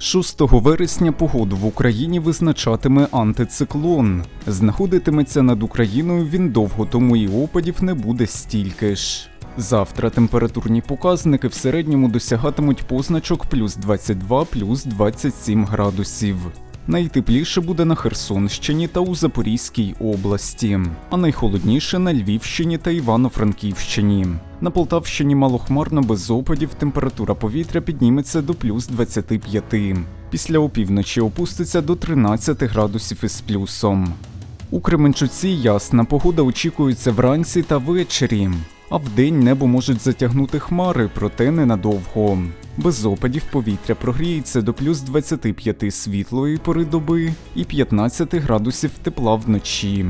6 вересня погоду в Україні визначатиме антициклон. Знаходитиметься над Україною він довго, тому і опадів не буде стільки ж. Завтра температурні показники в середньому досягатимуть позначок плюс 22 плюс 27 градусів. Найтепліше буде на Херсонщині та у Запорізькій області, а найхолодніше на Львівщині та Івано-Франківщині. На Полтавщині малохмарно без опадів температура повітря підніметься до плюс 25. Після опівночі опуститься до 13 градусів із плюсом. У Кременчуці ясна погода очікується вранці та ввечері, а вдень небо можуть затягнути хмари, проте ненадовго. Без опадів повітря прогріється до плюс 25 світлої пори доби і 15 градусів тепла вночі.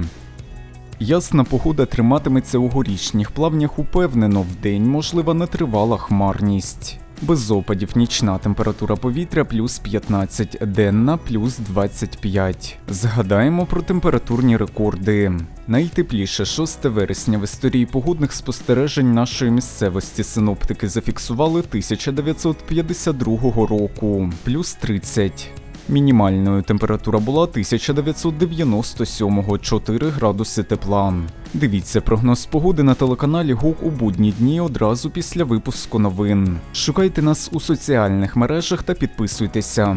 Ясна погода триматиметься у горішніх плавнях упевнено, вдень можлива нетривала хмарність. Без опадів нічна температура повітря плюс 15, денна плюс 25. Згадаємо про температурні рекорди. Найтепліше 6 вересня в історії погодних спостережень нашої місцевості синоптики зафіксували 1952 року плюс 30. Мінімальною температура була 1997 4 градуси тепла. Дивіться прогноз погоди на телеканалі ГУК у будні дні одразу після випуску новин. Шукайте нас у соціальних мережах та підписуйтеся.